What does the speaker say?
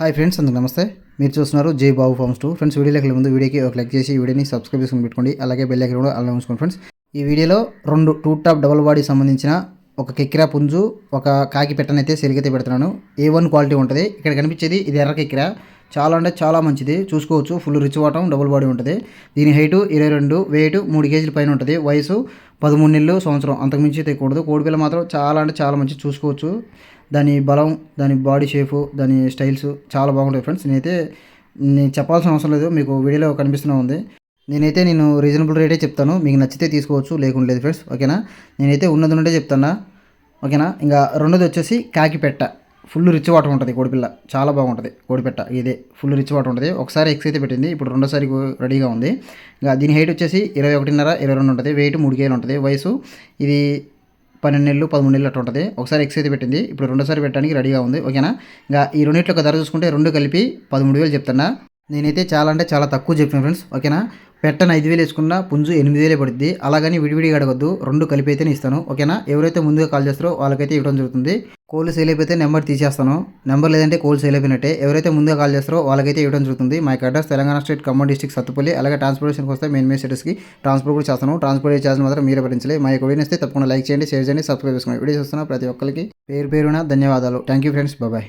Hi friends అందుకు నమస్తే. మీరు చూస్తున్నారు Jai Babu farms two. Friends వీడియోకి ముందు వీడియోకి ఒక లైక్ చేసి వీడియోని సబ్స్క్రైబ్ చేసుకుని పెట్టుకోండి. అలాగే బెల్ ఐకన్ కూడా అలా ఉంచుకోండి ఫ్రెండ్స్. ఈ వీడియోలో రెండు టూ టాప్ డబల్ బాడీ సంబంధించిన ఒక కిక్కిరా పుంజు ఒక కాకి పెట్టనైతే సెరిగైతే పెడుతున్నాను. ఏ వన్ క్వాలిటీ ఉంటుంది. ఇక్కడ కనిపించేది ఇది ఎర్ర కిక్కిరా. చాలా అంటే చాలా మంచిది. చూసుకోవచ్చు. ఫుల్ రిచ్ వాటం డబుల్ బాడీ ఉంటుంది. దీని హైటు ఇరవై రెండు వెయిట్ మూడు కేజీల పైన ఉంటుంది. వయసు పదమూడు నెలలు సంవత్సరం. అంతకుమించి తెక్కకూడదు కోడిపిల్ల మాత్రం చాలా అంటే చాలా మంచి చూసుకోవచ్చు. దాని బలం దాని బాడీ షేపు దాని స్టైల్స్ చాలా బాగుంటాయి ఫ్రెండ్స్ నేనైతే నేను చెప్పాల్సిన అవసరం లేదు. మీకు వీడియోలో కనిపిస్తూనే ఉంది. నేనైతే నేను రీజనబుల్ రేటే చెప్తాను. మీకు నచ్చితే తీసుకోవచ్చు లేకుండా లేదు ఫ్రెండ్స్ ఓకేనా? నేనైతే ఉన్నది నుండే చెప్తానా ఓకేనా? ఇంకా రెండోది వచ్చేసి కాకిపెట్ట ఫుల్ రిచ్ వాటర్ ఉంటుంది కోడిపిల్ల. చాలా బాగుంటుంది కోడిపెట్ట. ఇదే ఫుల్ రిచ్ వాటర్ ఉంటుంది. ఒకసారి ఎక్స్ అయితే పెట్టింది. ఇప్పుడు రెండోసారి రెడీగా ఉంది. ఇంకా దీని హైట్ వచ్చేసి ఇరవై ఒకటిన్నర ఇరవై రెండు ఉంటుంది. వెయిట్ మూడు కేలు ఉంటుంది. వయసు ఇది పన్నెండు నెలలు పదమూడు నెలలు అట్లా ఉంటుంది. ఒకసారి ఎక్స్ అయితే పెట్టింది. ఇప్పుడు రెండోసారి పెట్టడానికి రెడీగా ఉంది. ఓకేనా? ఇంకా ఈ రెండింటిలో ఒక ధర చూసుకుంటే రెండు కలిపి పదమూడు వేలు చెప్తున్నా. నేనైతే చాలా అంటే చాలా తక్కువ చెప్పాను ఫ్రెండ్స్ ఓకేనా? పెట్టను ఐదు వేలు వేసుకున్నా పుంజు ఎనిమిది వేలే పడుద్ది. అలాగని విడివిడిగా అడగద్దు రెండు కలిపి అయితేనే ఇస్తాను ఓకేనా? ఎవరైతే ముందుగా కాల్ చేస్తారో వాళ్ళకైతే ఇవ్వడం జరుగుతుంది. కోల్ సేల్ అయిపోతే నెంబర్ తీసేస్తాను. నెంబర్ లేదంటే కోల్ సేల్ అయిపోయినట్టే. ఎవరైతే ముందుగా కాల్ చేస్తారో వాళ్ళకైతే ఇవ్వడం జరుగుతుంది. మా యొక్క address Telangana state Khammam district Sathupalli అలాగే ట్రాన్స్పోర్టేషన్కి వస్తే మెయిన్ మెయిన్ స్టేటస్కి ట్రాన్స్పోర్ట్ కూడా చేస్తాను. ట్రాన్స్పోర్ట్ ఛార్జ్ మాత్రం మీరే భరించలే. మా యొక్క వీడియో వస్తే తప్పకుండా లైక్ చేయండి షేర్ చేయండి సబ్స్క్రైబ్ చేసుకోండి వీడియో చూస్తున్న ప్రతి ఒక్కరికి పేరు పేరున ధన్యవాదాలు. Thank you friends bye